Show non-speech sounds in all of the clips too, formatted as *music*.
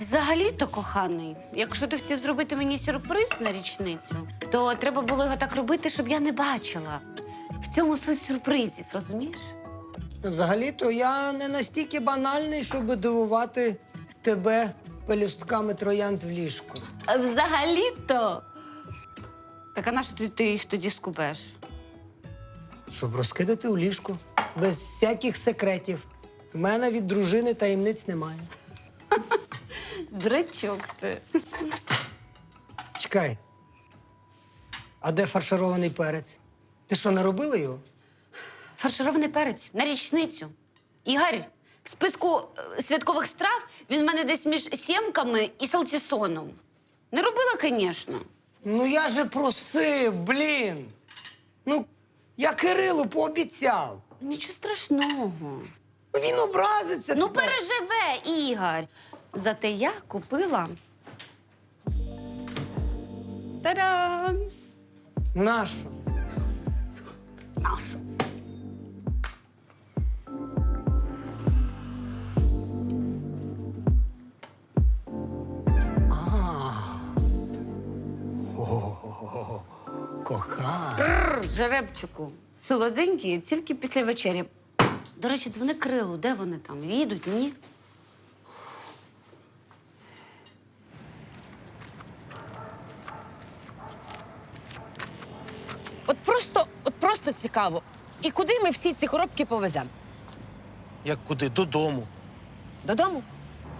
Взагалі-то, коханий, якщо ти хотів зробити мені сюрприз на річницю, то треба було його так робити, щоб я не бачила. В цьому суть сюрпризів, розумієш? Взагалі-то я не настільки банальний, щоб дивувати тебе пелюстками троянд в ліжку. А Взагалі-то. Так а на що ти, ти їх тоді скубеш? Щоб розкидати у ліжку. Без всяких секретів. У мене від дружини таємниць немає. Драчок ти. Чекай. А де фарширований перець? Ти що, не робила його? Фарширований перець на річницю. Ігор, в списку е, святкових страв він в мене десь між сємками і салтісоном. Не робила, звісно. Ну я же просив, блін. Ну, я Кирилу пообіцяв. Нічого страшного. Ну, Він образиться. Ну, тепер. переживе, Ігор. Зате я купила. Та-дам! Нащо? Нашу. О. Бррр, Жеребчику, солоденькі тільки після вечері. До речі, дзвони Крилу, де вони там? Їдуть, ні? Просто, от просто цікаво. І куди ми всі ці коробки повеземо? Як куди? Додому. Додому?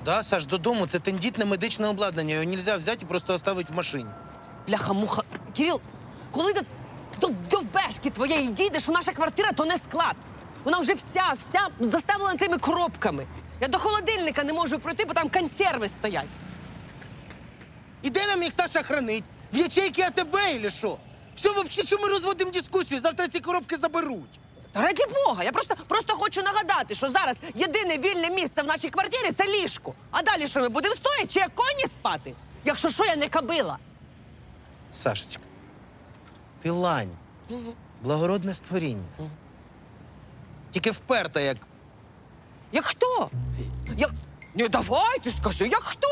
Да, Саш, додому це тендітне медичне обладнання. Його нельзя взяти і просто оставити в машині. Бляха-муха. Кирил, коли ти до, до бешки твоєї дійдеш, що наша квартира то не склад. Вона вже вся, вся заставлена тими коробками. Я до холодильника не можу пройти, бо там консерви стоять. І де нам їх Саша хранить? В ячейки АТБ или що? Все, вообще, що ми розводимо дискусію? Завтра ці коробки заберуть. Та раді Бога, я просто, просто хочу нагадати, що зараз єдине вільне місце в нашій квартирі це ліжко. А далі що ми будемо стояти чи як коні спати? Якщо що, я не кабила. Сашечка, ти лань. Благородне створіння. Тільки вперта, як Як хто? Як... Ні, давай, ти скажи, як хто?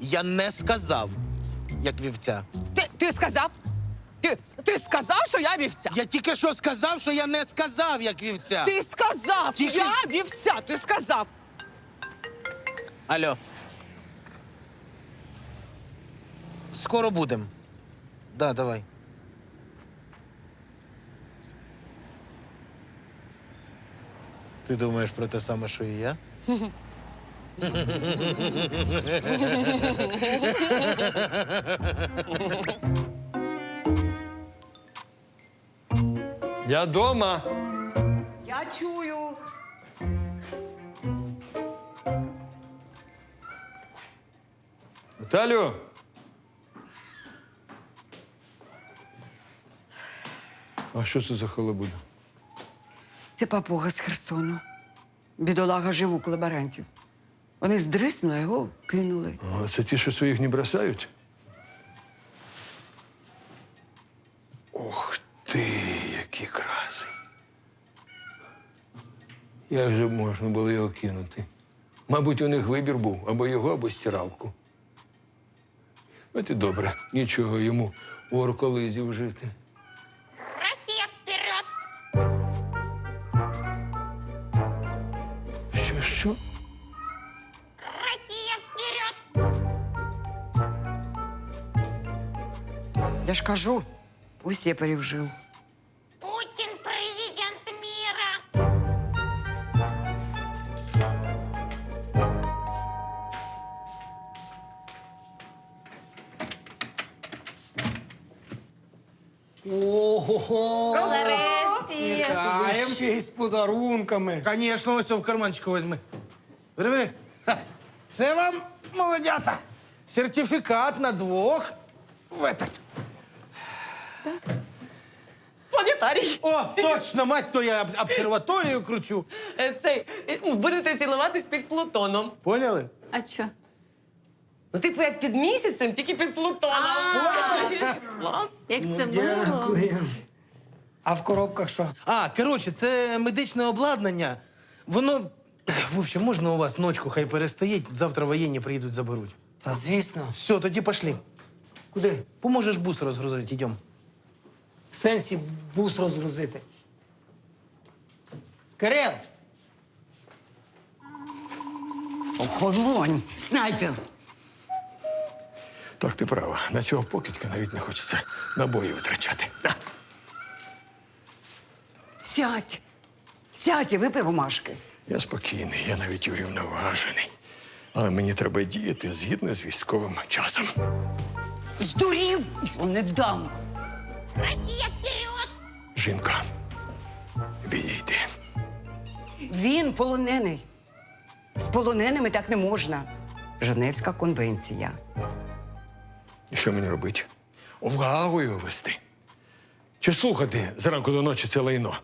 я не сказав, як вівця. Ти, ти сказав? Ти, ти сказав, що я вівця? Я тільки що сказав, що я не сказав, як вівця. Ти сказав! Тільки Я ж- вівця! Ти сказав! Алло. Скоро будем. Да, давай. Ти думаєш про те саме, що і я? *laughs* Я дома. Я чую. Віталю. А що це за халабуда? Це папуга з Херсону. Бідолага жив у колаборантів. Вони здриснули, а його кинули. А, це ті, що своїх не бросають? Ох які краси. Як же можна було його кинути? Мабуть, у них вибір був або його, або стиралку. От і добре, нічого йому у орколизі жити. Россия вперед! Що, що? Россия вперед! Я ж кажу, у сепарів Ого! Нарешті. Ще й з подарунками. Конечно, ось в карманчику возьми. Бери, бери. Ха. Це вам, молодята, сертифікат на двох в этот. Планетарій. О, точно, мать, то я об- обсерваторію кручу. Е, Цей е, ну, будете цілуватись під Плутоном. Поняли? А що? Ну, типу, як під місяцем, тільки під Плутоном. Клас. Як це мило. Дякую. А в коробках що? А, коротше, це медичне обладнання. Воно. В общем, можна у вас ночку хай перестоїть, завтра воєнні приїдуть, заберуть. Та звісно. Все, тоді пошли. Куди? Поможеш бус розгрузити, йдем. В сенсі бус розгрузити. Кирил! Охолонь, снайпер. Так, ти права. На цього покидька навіть не хочеться набої витрачати. Сядь. Сядь і випий бумажки. Я спокійний, я навіть урівноважений. Але мені треба діяти згідно з військовим часом. Здурів, Його не дам. Россия вперед! Жінка, відійди. Він полонений. З полоненими так не можна. Женевська конвенція. І що мені робити? Увагу вести. Чи слухати зранку до ночі це лайно?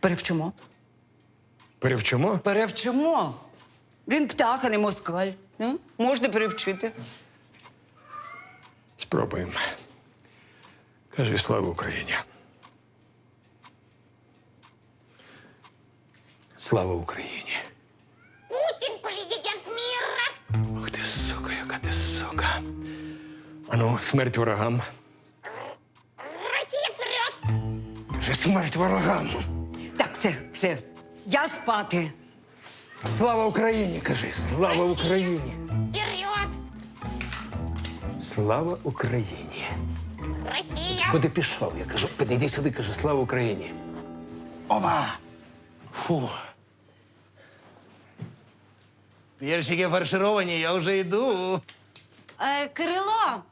Перевчимо. Перевчимо? Перевчимо. Він птах, а не москаль. Ну, можна перевчити. Спробуємо. Кажи слава Україні. Слава Україні. Путин президент мира! Ох ти, сука, яка ти сука. Ану, смерть ворогам. Россия вперед! Кажи смерть ворогам. Все, все. Я спати. Слава Україні, кажи, слава Україні. Вперед! Слава Україні. Россия! Куди пішов? Я кажу, підійди сюди, кажи, слава Україні. Ова! Фу. Перчики фаршировані, я вже йду. Е, Кирило,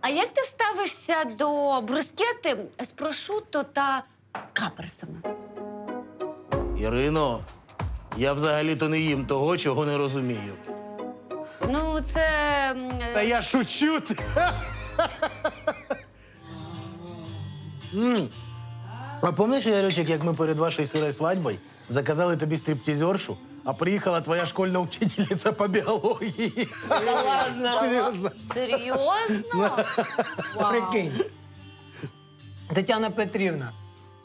а як ти ставишся до брускети з прошутто та каперсами? Ірино, я взагалі-то не їм того, чого не розумію. Ну, це. Та я шучу. ти. *laughs* М. А пам'ятаєш, Ярючик, як ми перед вашою сирою свадьбою заказали тобі стриптизершу, а приїхала твоя школьна учительниця по біології? Серйозно. Серйозно? *laughs* Прикинь. Тетяна Петрівна.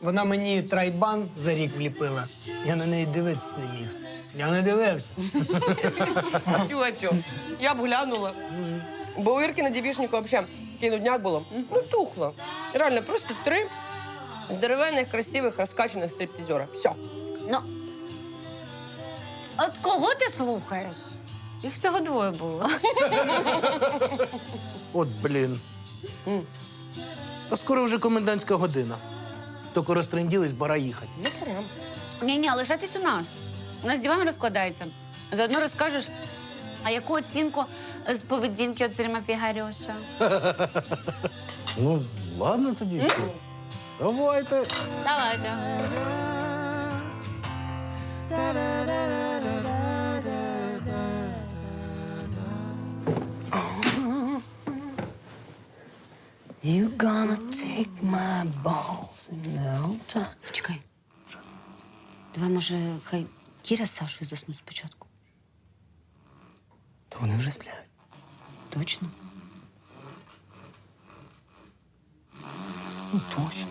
Вона мені трайбан за рік вліпила. Я на неї дивитися не міг. Я не дивився. *laughs* А чого? Я б глянула. Бо у Ірки на дівішнику взагалі такий нудняк було. Ну, тухло. Реально, просто три здоровенних, красивих, розкачаних стриптизера. Все. Ну. От кого ти слухаєш? Їх всього двоє було. От блін. Та скоро вже комендантська година. Тільки розтренділись, пора їхати. Ну, прям. Ні-ні, лишайтесь у нас. У нас диван розкладається. Заодно розкажеш, а яку оцінку з поведінки отримав Ігорюша? *laughs* Ну, ладно тоді. що. Давайте. Давайте. You gonna take my balls in the. Чекай. Давай, може, хай Кіра з Сашою заснуть спочатку. Та вони вже сплять. Точно? Ну, точно.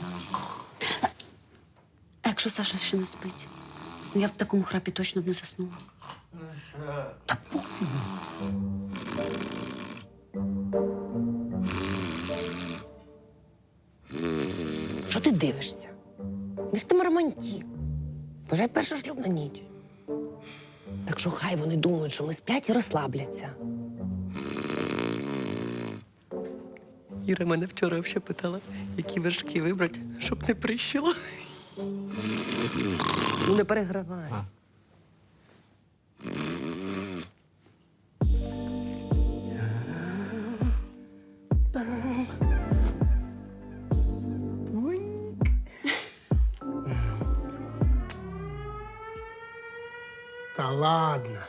А якщо Саша ще не спить? Ну, я в такому храпі точно б не заснула. Що ти дивишся? Них там романтик. Вважай перша шлюбна ніч. Так що хай вони думають, що ми сплять і розслабляться. Іра мене вчора взагалі питала, які вершки вибрати, щоб не прищило. Ну, не перегравай. Ладно.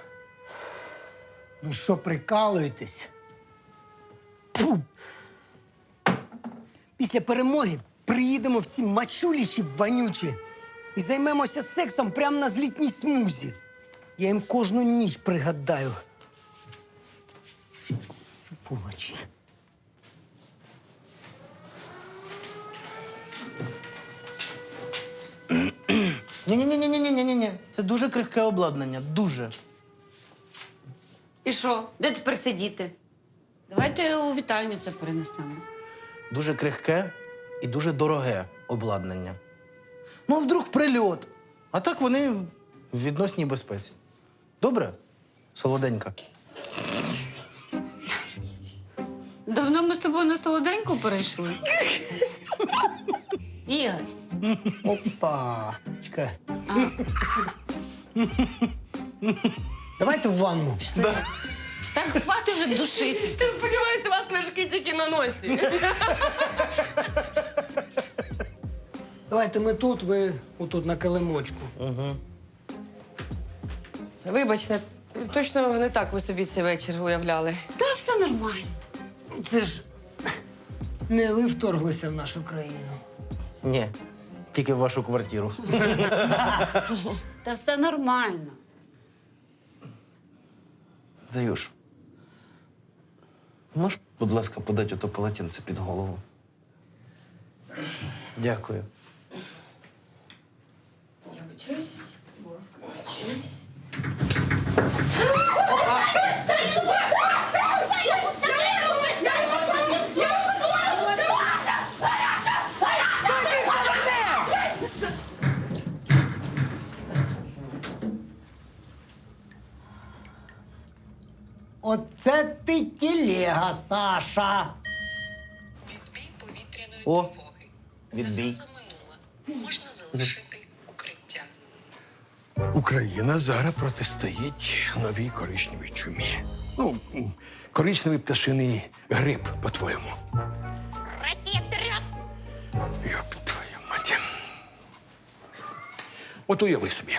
Ви що, прикалуєтесь? Фу. Після перемоги приїдемо в ці мачуліші вонючі і займемося сексом прямо на злітній смузі. Я їм кожну ніч пригадаю. Сволочі. Ні-ні-ні-ні-ні-ні-ні. Це дуже крихке обладнання. Дуже. І що? Де тепер сидіти? Давайте у вітальню це перенесемо. Дуже крихке і дуже дороге обладнання. Ну, а вдруг прильот. А так вони в відносній безпеці. Добре? Солоденька. Давно ми з тобою на солоденьку перейшли. *laughs* Ігор, Опа. Чекай. Давайте в ванну. так хвати вже душитися. Я сподіваюся, у вас лежки тільки на носі. Давайте ми тут, ви отут на килимочку. Вибачте, точно не так ви собі цей вечір уявляли. Та все нормально. Це ж не ви вторглися в нашу країну. Ні, тільки в вашу квартиру. *laughs* Та все нормально. Заюш. Можеш, будь ласка, подати ото полотенце під голову? Дякую. Оце ти тілега, Саша. Відбій повітряної О, тривоги. відбій. Загроза минула. Можна залишити укриття. Україна зараз протистоїть новій коричневій чумі. Ну, коричневий пташиний гриб, по-твоєму. Россия вперед! Йоп, твою мать. От уяви собі.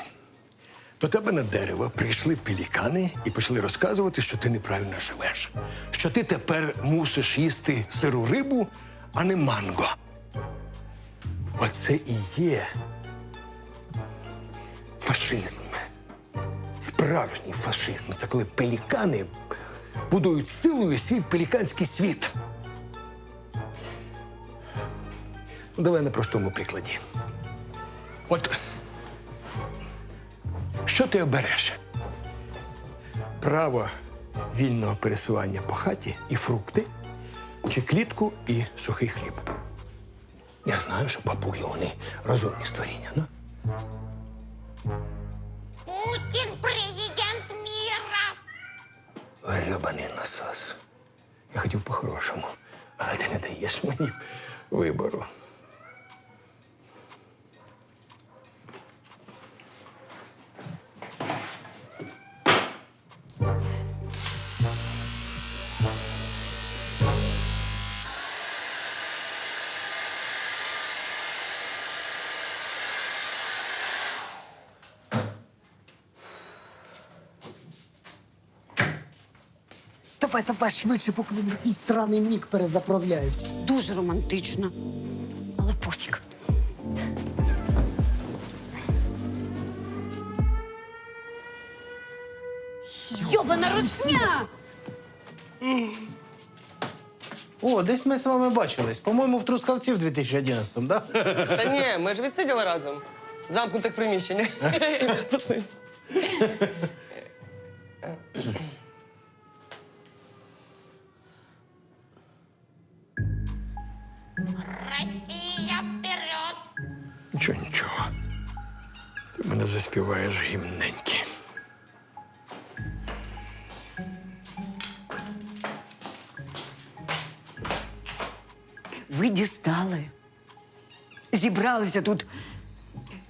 До тебе на дерево прийшли пелікани і почали розказувати, що ти неправильно живеш. Що ти тепер мусиш їсти сиру рибу, а не манго. Оце і є фашизм. Справжній фашизм. Це коли пелікани будують силою свій пеліканський світ. Ну, давай на простому прикладі. От що ти обереш? Право вільного пересування по хаті і фрукти, чи клітку і сухий хліб? Я знаю, що папуги вони розумні створіння, ну? Путин президент мира! Гребаний насос. Я хотів по-хорошому, але ти не даєш мені вибору. Давай, давай швидше, поки вони свій сраний мік перезаправляють. Дуже романтично. Але пофіг. Йобана русня! О, десь ми з вами бачились. По-моєму, в Трускавці в 2011-му, да? Та ні, ми ж відсиділи разом. В замкнутих приміщеннях. *laughs* мене заспіваєш гімненьки. Ви дістали. Зібралися тут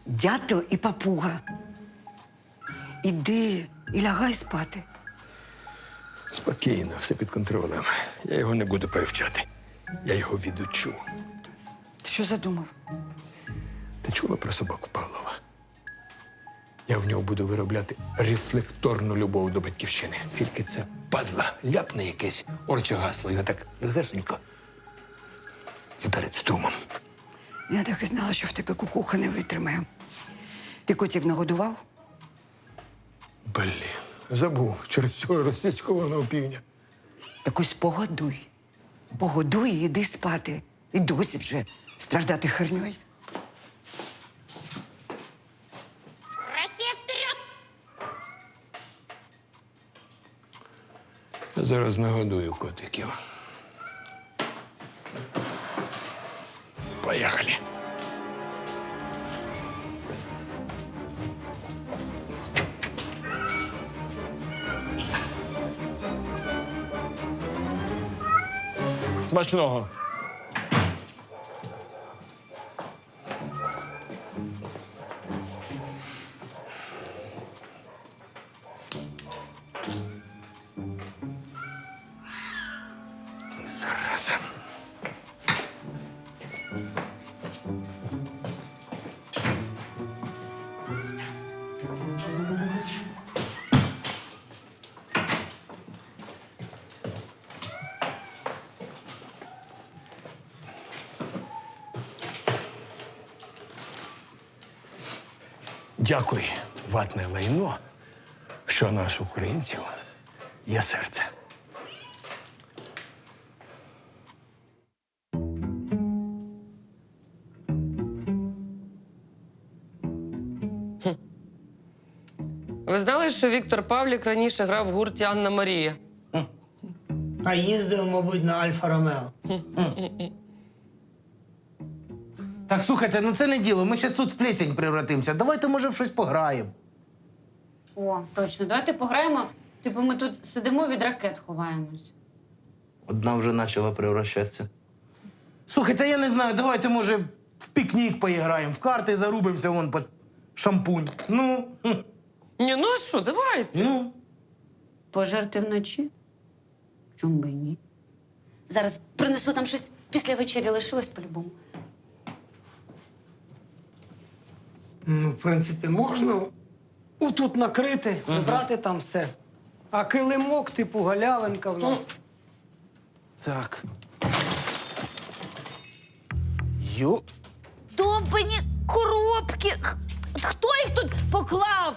дятел і папуга. Іди і лягай спати. Спокійно, все під контролем. Я його не буду перевчати. Я його відучу. Ти що задумав? Ти чула про собаку Павлова? Я в нього буду виробляти рефлекторну любов до батьківщини. Тільки це падла, ляпне якесь орче гасло, його так легесенько вдарить струмом. Я так і знала, що в тебе кукуха не витримає. Ти котів нагодував? Блін, забув через цього російського півня. Так ось погодуй. Погодуй і йди спати. І досі вже страждати херньою. Россия вперед! Я зараз нагодую котиків. Поїхали. Смачного. Дякуй, ватне лайно, що у нас, українців, є серце. Ви знали, що Віктор Павлік раніше грав в гурті Анна Марія? А їздив, мабуть, на Альфа Ромео. *laughs* Так, слухайте, ну це не діло. Ми зараз тут в плесень превратимося. Давайте, може, в щось пограємо. О, точно, давайте пограємо. Типу, ми тут сидимо від ракет ховаємось. Одна вже почала превращатися. Слухайте, я не знаю, давайте, може, в пікнік поіграємо, в карти зарубимося вон під шампунь. Ну, хм, Ні, ну а що, давайте. ну. Пожерти вночі? Чому би і ні? Зараз принесу там щось після вечері лишилось по-любому. Ну, в принципі, можна отут накрити, прибрати там все. А килимок, типу галявинка в нас. Так. Ю. Довбані коробки! Х- Хто їх тут поклав?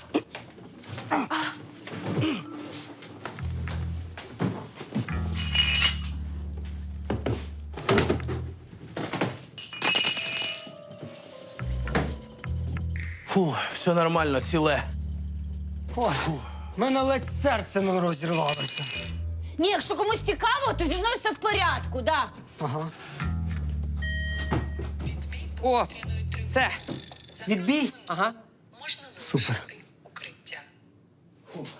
Фу, все нормально, ціле. Ой, в мене ледь серце не розірвалося. Ні, якщо комусь цікаво, то зі мною все в порядку, да. Ага. О, все. Відбій? Ага. Можна Супер. укриття.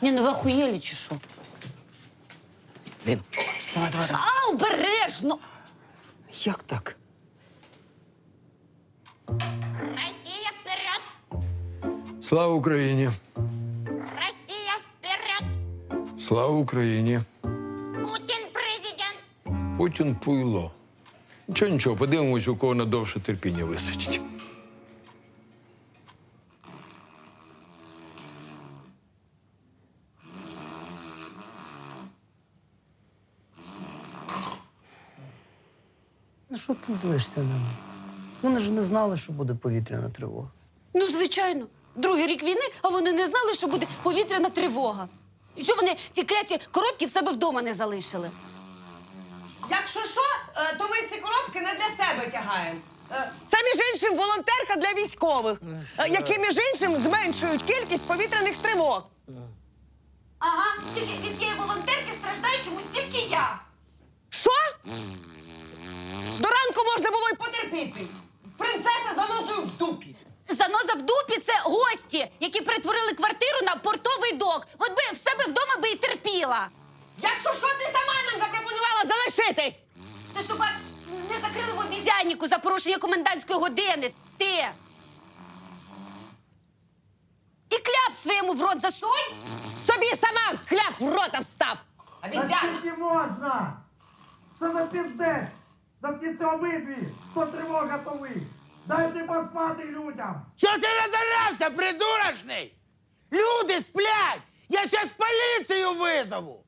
Ні, ну ви охуєлі чи що? Блін. Давай, давай, давай. А, обережно! Як так? Слава Україні! Россия вперед! Слава Україні! Путин президент! Путін пуйло. Нічого, нічого, подивимось, у кого надовше терпіння висить. Ну що ти злишся на них? Вони ж не знали, що буде повітряна тривога. Ну, звичайно. Другий рік війни, а вони не знали, що буде повітряна тривога. І що вони ці кляті коробки в себе вдома не залишили? Якщо що, е, то ми ці коробки не для себе тягаємо. Е, Це, між іншим, волонтерка для військових, е, які, між іншим, зменшують кількість повітряних тривог. Ага, тільки від цієї волонтерки страждаю чомусь тільки я. Що? До ранку можна було й потерпіти. Принцеса за носою в дупі. Заноза в дупі це гості, які перетворили квартиру на портовий док. От би в себе вдома би і терпіла. Якщо що, ти сама нам запропонувала залишитись. Це щоб вас не закрили в обізяннику за порушення комендантської години. Ти. І кляп своєму в рот засунь. Собі сама кляп в рота встав. Обіцяна. Скільки можна? Що за піздець? Заткніться обидві! Хто тривога, то ви! Дайте поспати людям! Що ти розорався, придурочний? Люди сплять! Я зараз поліцію визову!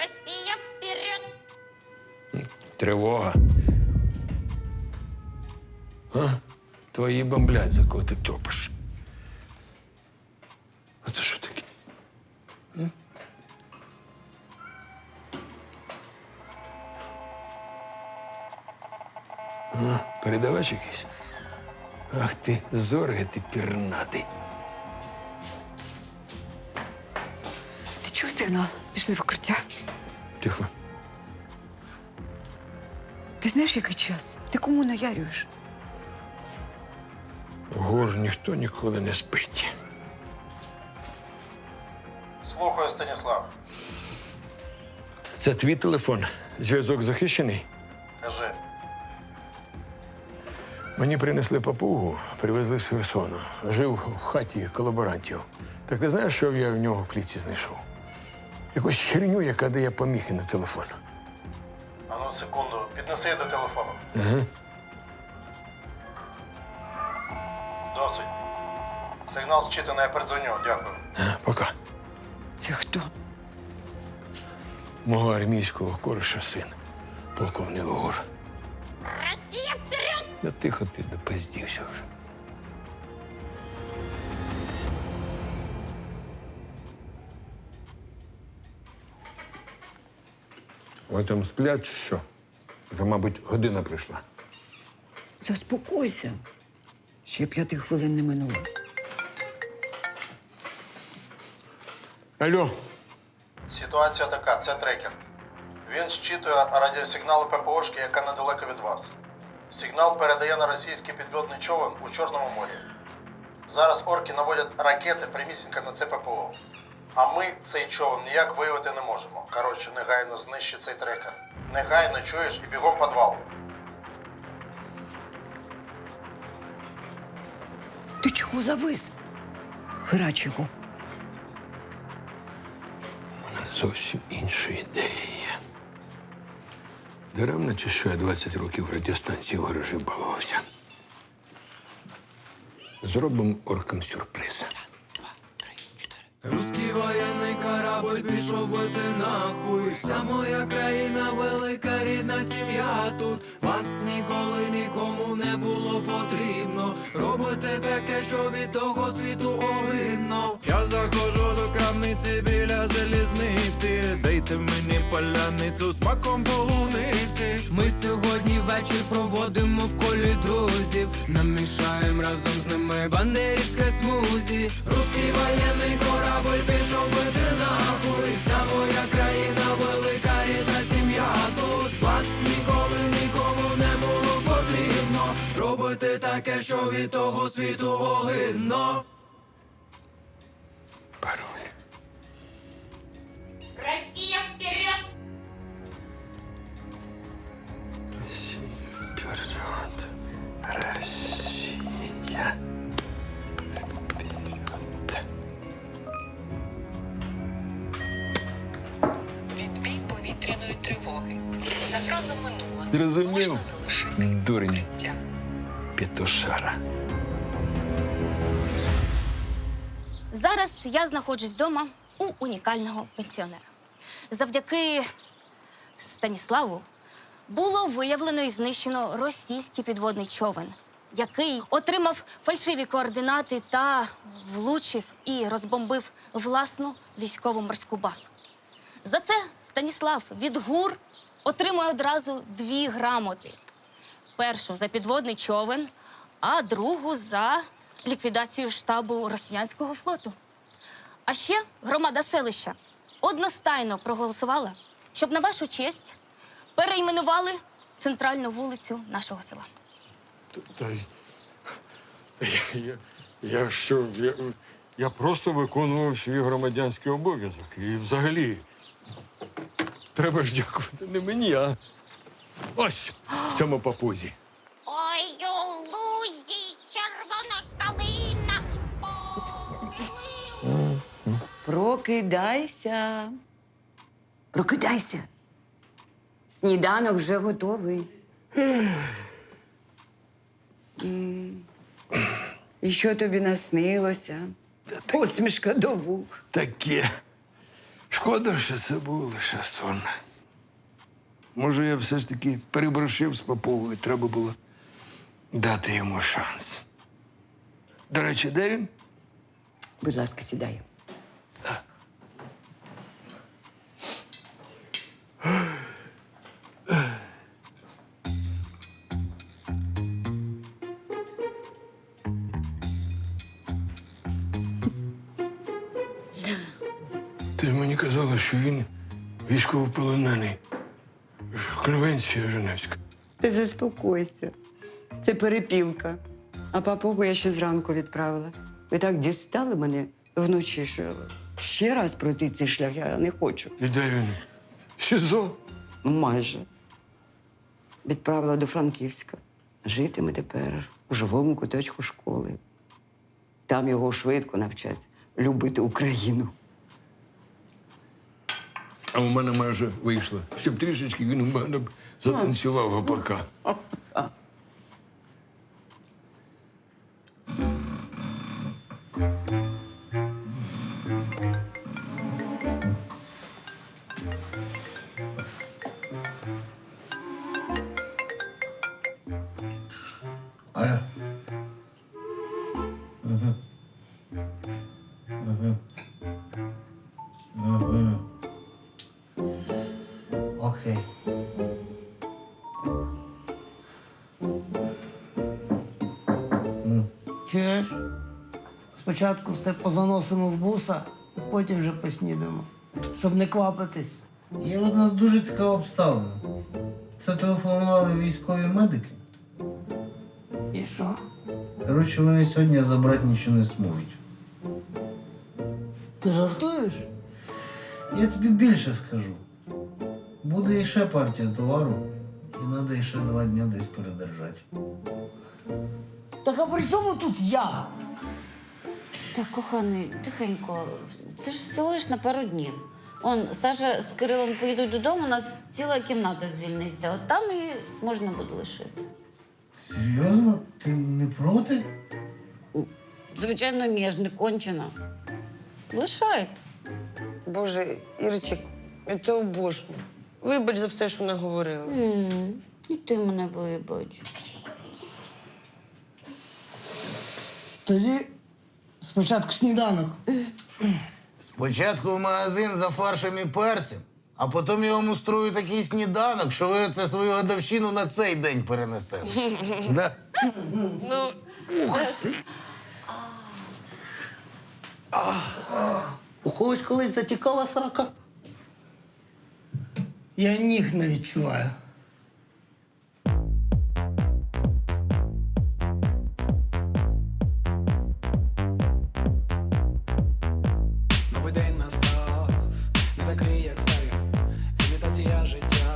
Россия вперед! Тривога. А? Твої бомблять, за кого ти топиш. А це що таке? М? А, передавач якийсь? Ах ти, зорге ти пірнатий. Ти чув сигнал? Пішли в укриття. Тихо. Ти знаєш, який час? Ти кому наярюєш? Гор ніхто ніколи не спить. Слухаю, Станіслав. Це твій телефон. Зв'язок захищений. Кажи. Мені принесли папугу, привезли з Херсону. Жив в хаті колаборантів. Так ти знаєш, що я в нього в клітці знайшов? Якусь херню, яка дає поміхи на телефон. Ану, ну, секунду, піднеси до телефону. Ага. Сигнал зчитаний, я передзвоню. Дякую. Пока. Це хто? Мого армійського кореша син, полковник Гор. Россия вперед! Ну тихо ти допиздівся вже. Ви там сплять чи що? Вже, мабуть, година прийшла. Заспокойся. Ще п'яти хвилин не минуло. Алло, Ситуація така, це трекер. Він щитує радіосигнали ППОшки, яка недалеко від вас. Сигнал передає на російський підводний човен у Чорному морі. Зараз орки наводять ракети прямісінько на це ППО. А ми цей човен ніяк виявити не можемо. Коротше, негайно знищи цей трекер. Негайно чуєш і бігом підвал. Ти чого завис? Храчику. у зовсім інша ідея. Даремно чи що я 20 років в радіостанції в гаражі балувався. Зробимо оркам сюрприз. Руський воєнний корабль пішов бити нахуй. Вся моя країна, велика рідна сім'я тут. Вас ніколи нікому не було потрібно. Робите таке, що від того світу огидно. Я заходжу крамниці біля залізниці. Дайте мені паляницю з маком полуниці. Ми сьогодні вечір проводимо в колі друзів. Намішаємо разом з ними бандерівське смузі. Руський воєнний корабль пішов бити нахуй. Вся моя країна, велика рідна сім'я тут. Вас ніколи нікому не було потрібно. Робити таке, що від того світу огидно. Вперед. Россия. Відбій повітряної тривоги. Загроза минула. Зрозумів? Можна залишити Дурень. укриття. Петушара. Зараз я знаходжусь вдома у унікального пенсіонера. Завдяки Станіславу було виявлено і знищено російський підводний човен, який отримав фальшиві координати та влучив і розбомбив власну військову морську базу. За це Станіслав від ГУР отримує одразу дві грамоти: першу за підводний човен, а другу за ліквідацію штабу росіянського флоту. А ще громада селища одностайно проголосувала, щоб на вашу честь перейменували центральну вулицю нашого села. Та, й- та я, я, я що? Я, я просто виконував свій громадянський обов'язок. І взагалі треба ж дякувати не мені, а ось в цьому папузі. Ой, у лузі червона калина. Прокидайся. Прокидайся. Сніданок вже готовий. М. І що тобі наснилося? Посмішка до вух. Таке. Шкода, що це був лише сон. Може, я все ж таки переборщив з Поповою. Треба було дати йому шанс. До речі, де він? Будь ласка, сідай. Військовополонений. Конвенція Женевська. Ти заспокойся. Це перепілка. А папугу я ще зранку відправила. Ви так дістали мене вночі, що ще раз пройти цей шлях я не хочу. І де він? В СІЗО? Ну, майже. Відправила до Франківська. Житиме тепер у живому куточку школи. Там його швидко навчать любити Україну. А у мене майже вийшло. Щоб трішечки він у мене б затанцював гопака. Аля. Угу. Спочатку все позаносимо в буса, а потім вже поснідаємо. Щоб не квапитись. Є одна дуже цікава обставина. Це телефонували військові медики. І що? Коротше, вони сьогодні забрати нічого не зможуть. Ти жартуєш? Я тобі більше скажу. Буде іще партія товару, і треба іще два дні десь передержати. Так а при чому тут я? Так, коханий, тихенько. Це ж всього лиш на пару днів. Он Саша з Кирилом поїдуть додому, у нас ціла кімната звільниться. От там і можна буде лишити. Серйозно? Ти не проти? Звичайно, ні, я ж не кончена. Лишайте. Боже, Ірчик, я тебе обожнюю. Вибач за все, що наговорила. М, І ти мене вибач. Тоді спочатку сніданок. Спочатку в магазин за фаршем і перцем, а потім я вам устрою такий сніданок, що ви це свою годовщину на цей день перенесете. *laughs* Да? Ну, У когось колись затікала срака. Я ніг не відчуваю. Такий, як старі. Імітація життя.